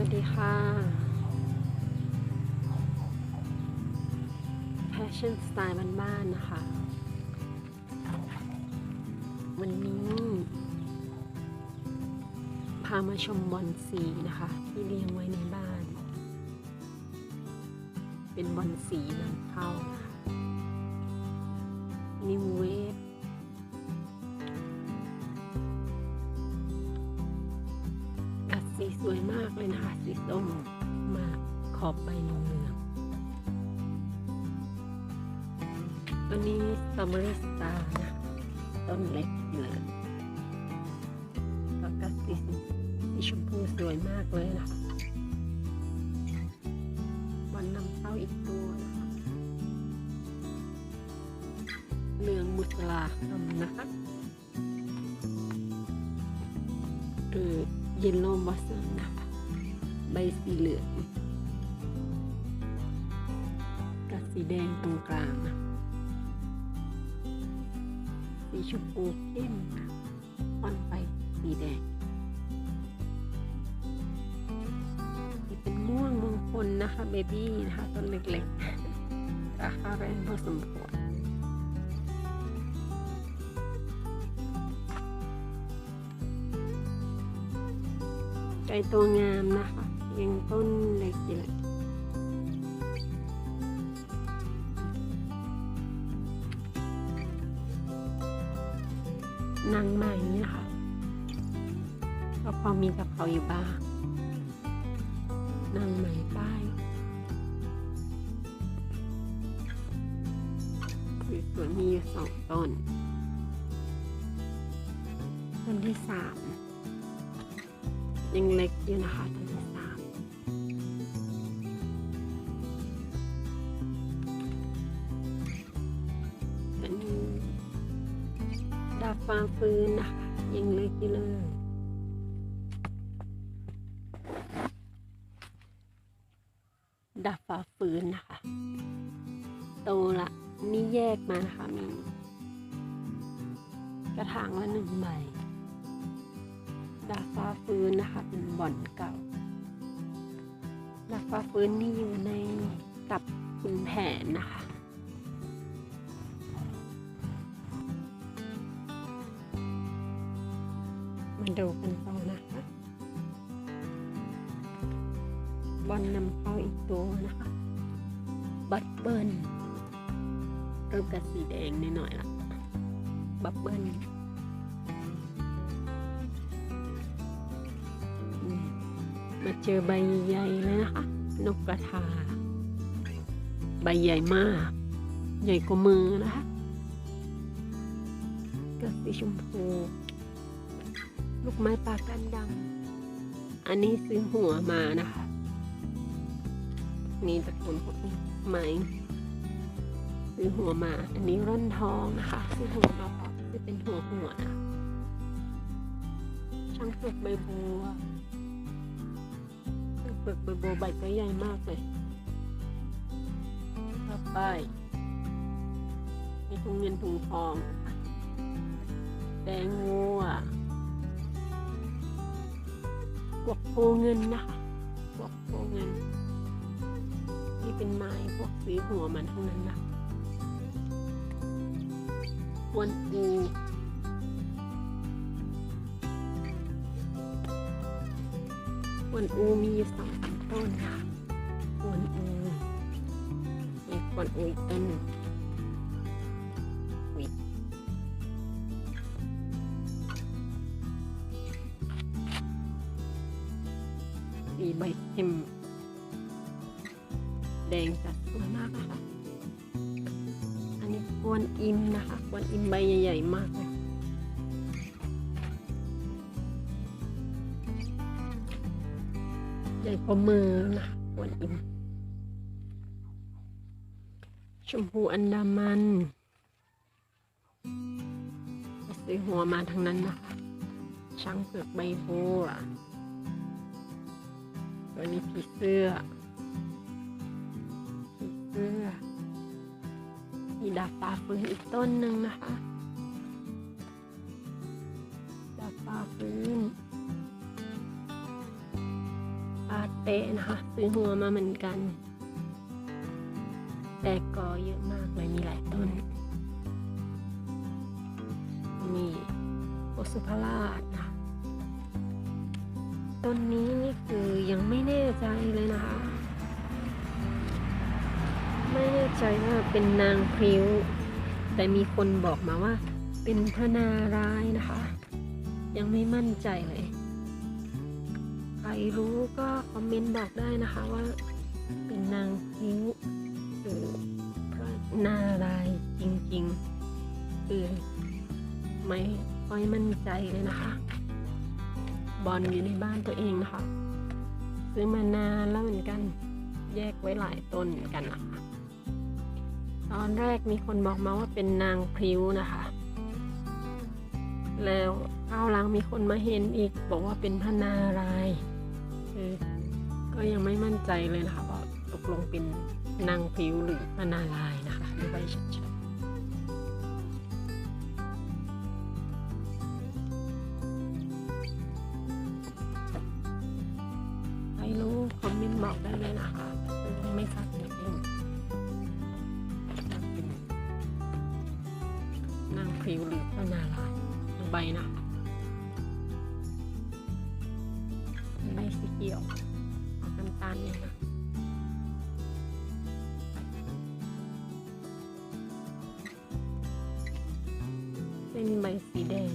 วัสดีค่ะ Passion Style บ้านๆนะคะ วันนี้ พามาชมบอนสีนะคะ ที่เลี้ยงไว้ในบ้าน เป็นบอนสีนำเข้านะคะ New w สวยมากเลยนะคะสีส้มมาขอบใบเหลืองตัวนี้สตรอเบอรี่สตาร์นะต้นเล็กเลยก็กัดสีสีชมพูสวยมากเลยนะวันนำเข้าอีกตัวนะคะเหลืองบุษราคำนะคะเออเยลโล่บอสซัมนะคะ ใบสีเหลืองกับสีแดงตรงกลาง สีชมพูเข้มค่ะค่อนไปสีแดงนี่เป็นม่วงมงคลนะคะเบบี้นะคะต้นเล็กๆราคาแรงพอสมควรไก่ตัวงามนะคะ ยังต้นเล็กอยู่เลยนางใหม่นะคะ ก็พอมีกับเขาอยู่บ้าง นางใหม่ป้ายสวยๆมีอยู่สองต้น ต้นที่สามยังเล็กอยู่นะคะต้นที่ ดาบฟ้าฟืนนะคะยังเล็กอยู่เลยดาบฟ้าฟืนนะคะ โตละนี่แยกมานะคะมีกระถางละหนึ่งใบดาฟ้าฟื้นนะคะ เป็นบ่อนเก่าดาฟ้าฟื้นนี่อยู่ในกับคุณแผนนะคะ มาดูกันต่อนะคะบอลนำเข้าอีกตัวนะคะบัตเบิลเริ่มกับสีแดงนิดหน่อยละบับเบิลมาเจอใบใหญ่เลยนะคะ นกกระทา ใบใหญ่มาก ใหญ่กว่ามือนะคะก็สีชมพู ลูกไม้ปากันดำอันนี้ซื้อหัวมานะคะ นี่ตะกูลพวกนี้ไม้ซื้อหัวมา อันนี้ร่อนทองนะคะซื้อหัวมาเพราะจะเป็นหัวหัวนะช่างฝึกใบบัวเปลือกใบโบวใบก็ใหญ่มากเลยต่อไปมีถุงเงินถุงทอง แดงวัว กวกโพเงินนะคะกวกโพเงิน นี่เป็นไม้พวกสีหัวมันทั้งนั้นนะกวนอูกวนอูมีสองต้นค่ะกวนอูมีกวนอูอีกต้นหนึ่ง กวนอิมนะคะกวนอิมใบใหญ่ๆมากเลยใหญ่กว่ามือนะกวนอิม ชมพูอันดามันซื้อหัวมาทั้งนั้นนะคะช้างเผือกใบบัวตัวนี้ผีเสื้อ บตาฟื้นอีกต้นหนึ่งนะคะดาบตาฟื้นปาเป๊ะนะคะซื้อหัวมาเหมือนกัน แต่กอเยอะมากเลยมีหลายต้น มีโอสุภราชนะต้นนี้นี่คือยังไม่แน่ใจเลยนะคะ ไม่แน่ใจว่าเป็นนางพริ้ว แต่มีคนบอกมาว่า เป็นพระนารายนะคะ ยังไม่มั่นใจเลย ใครรู้ก็คอมเมนต์บอกได้นะคะว่า เป็นนางพริ้วหรือพระนารายจริงๆคือไม่ค่อยมั่นใจเลยนะคะ บอลอยู่ในบ้านตัวเองนะคะซื้อมานานแล้วเหมือนกัน แยกไว้หลายต้นเหมือนกันนะคะ ตอนแรกมีคนบอกมาว่าเป็นนางพริ้วนะคะ แล้วข้าวหลังมีคนมาเห็นอีกบอกว่าเป็นพระนารายคือก็ยังไม่มั่นใจเลยนะคะว่าตกลงเป็นนางพริ้วหรือพระนารายนะคะดูใบชัด ๆนางพริ้วหรือพระนารายณ์ดูใบนะใบสีเขียวออกน้ำตาลเนี่ยนะเป็นใบสีแดง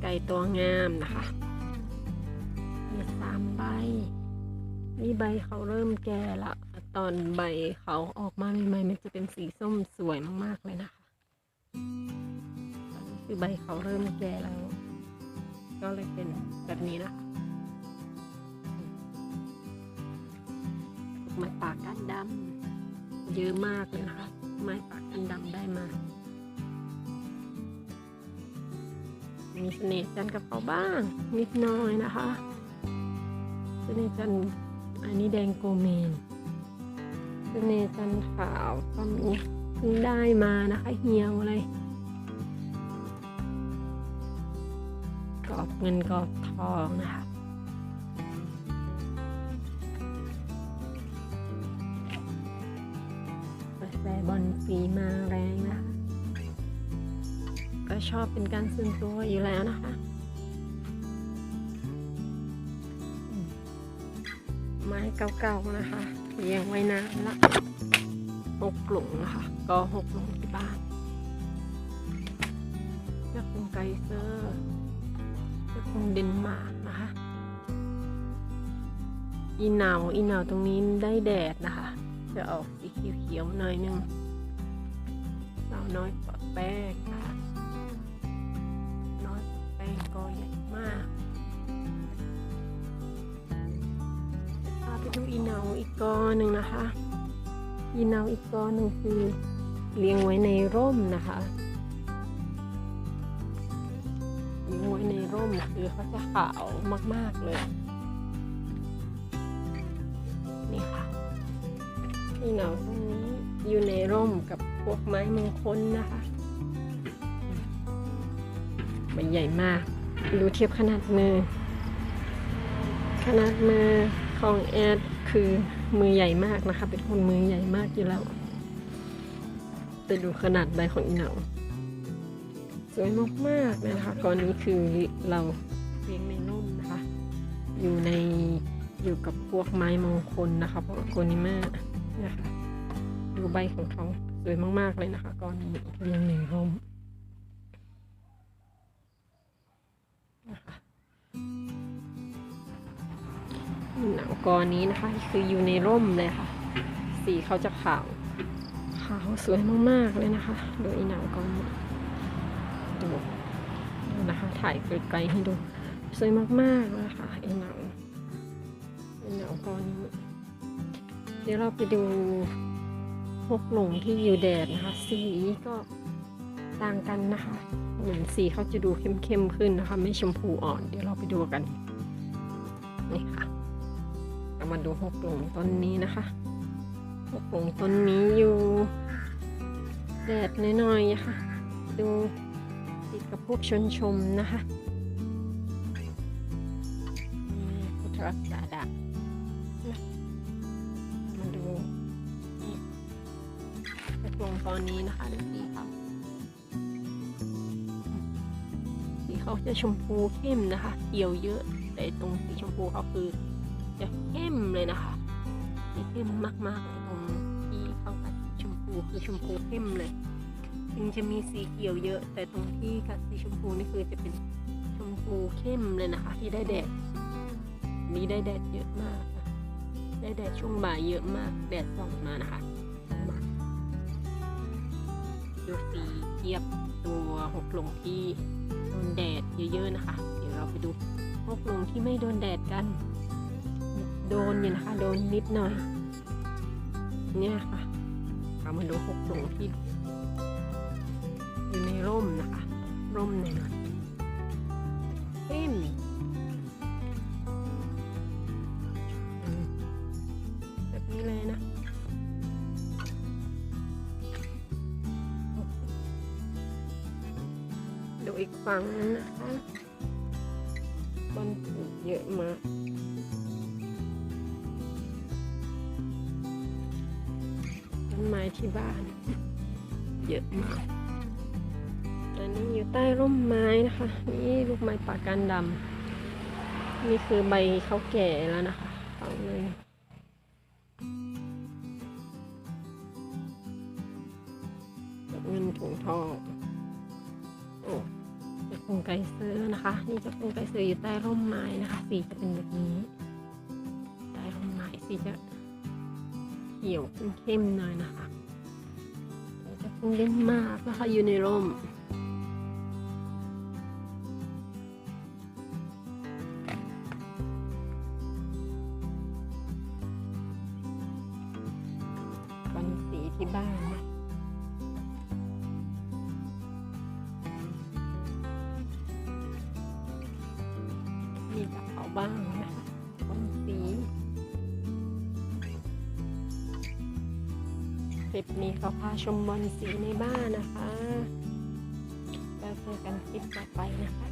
ไก่ตัวงามนะคะมีสามใบนี่ใบเขาเริ่มแก่ละ ตอนใบเขาออกมาใหม่ๆมันจะเป็นสีส้มสวยมากๆเลยนะคะตอนนี้คือใบเขาเริ่มแก่แล้ว ก็เลยเป็นแบบนี้นะคะไม้ปาก้านดำเยอะมากเลยนะคะ ไม้ปาก้านดำได้มา มีเสน่ห์จันทร์กับเขาบ้าง นิดน้อยนะคะเสน่ห์จันทร์อันนี้แดงโกเมน เน่จันขาวก็มีเพิ่งได้มานะคะเหี่ยวเลยกรอบเงินกรอบทองนะคะกระแสบอลสีมาแรงนะคะ ก็ชอบเป็นการส่วนตัวอยู่แล้วนะคะไม้เก่าๆนะคะ เลี้ยงไว้นานละหกหลุมนะคะ ก็หกหลุมที่บ้านเจ้าคงไกเซอร์เจ้าคงเดนมาร์กนะคะ อีเหนาอีเหนาตรงนี้ได้แดดนะคะ จะออกสีเขียวๆหน่อยนึงสาวน้อยปอดแป้งนะคะ กกอหนึ่งนะคะอีเหนาอีกกอหนึ่งคือเลี้ยงไว้ในร่มนะคะเลี้ยงไว้ในร่มคือเขาจะขาวมาก ๆ เลย นี่ค่ะอีเหนาตรงนี้อยู่ในร่มกับพวกไม้มงคลนะคะมันใหญ่มากดูเทียบขนาดมือ ขนาดมือของแอดคือ มือใหญ่มากนะคะ เป็นคนมือใหญ่มากอยู่แล้ว แต่ดูขนาดใบของอีเหนาสวยมากๆนะคะก่อนนี้คือเราเลี้ยงในร่มนะคะ อยู่ในอยู่กับพวกไม้มงคลนะคะพวกโกนิมานะคะดูใบของเขาสวยมากๆเลยนะคะก่อนนี้เลี้ยงในร่ม หนังกอนี้นะคะ คืออยู่ในร่มเลยค่ะ สีเขาจะขาว ขาวสวยมากๆเลยนะคะโดยหนังกอนี้ดูดูนะคะ ถ่ายไกลๆให้ดู สวยมากๆเลยค่ะไอ้หนังไอ้หนังกอนี้ เดี๋ยวเราไปดูหกหลงที่อยู่แดดนะคะ สีก็ต่างกันนะคะ เหมือนสีเขาจะดูเข้มๆขึ้นนะคะ ไม่ชมพูอ่อน เดี๋ยวเราไปดูกันนี่ค่ะ เรามาดูหกหลงต้นนี้นะคะหกหลงต้นนี้อยู่แดดน้อยๆค่ะ ดูติดกับพวกชนชมนะคะพุทธรักษาดานะมาดูนี่กระทงตอนนี้นะคะดูสีเขาสีเขาจะชมพูเข้มนะคะเขียวเยอะแต่ตรงสีชมพูเขาคือ จะเข้มเลยนะคะสีเข้มมากๆเลยตรงที่เข้ากับชมพูคือชมพูเข้มเลยถึงจะมีสีเขียวเยอะ แต่ตรงที่กับสีชมพูนี่คือจะเป็นชมพูเข้มเลยนะคะ ที่ได้แดดนี้ได้แดดเยอะมาก ได้แดดช่วงบ่ายเยอะมาก แดดส่องมานะคะมาดูสีเทียบตัวหกลงที่โดนแดดเยอะๆนะคะ เดี๋ยวเราไปดูหกลงที่ไม่โดนแดดกัน โดนอยู่นะคะ โดนนิดหน่อย เนี่ยค่ะเรามาดูหกลงที่อยู่ในร่มนะคะ ร่มหน่อยเข้มอืมแบบนี้เลยนะดูอีกฝั่งนะคะบอนเยอะมาก ที่บ้าน เยอะมากอันนี้อยู่ใต้ร่มไม้นะคะ นี่ลูกไม้ป่าการดำนี่คือใบเขาแก่แล้วนะคะฝั่งหนึงเงินถุงทองโอ้จะคงไกเสื้อนะคะ นี่จะคงไกเสื้ออยู่ใต้ร่มไม้นะคะ สีจะเป็นแบบนี้ใต้ร่มไม้สีจะเขียวเข้มๆหน่อยนะคะ เล่นมากนะคะอยู่ในร่มบอนสีที่บ้านนะมีกับเขาบ้างนะคะบอนสี ลิปนี้เขาพาชมบอนสีในบ้านนะคะ แล้วเจอกันคลิปต่อไปนะคะ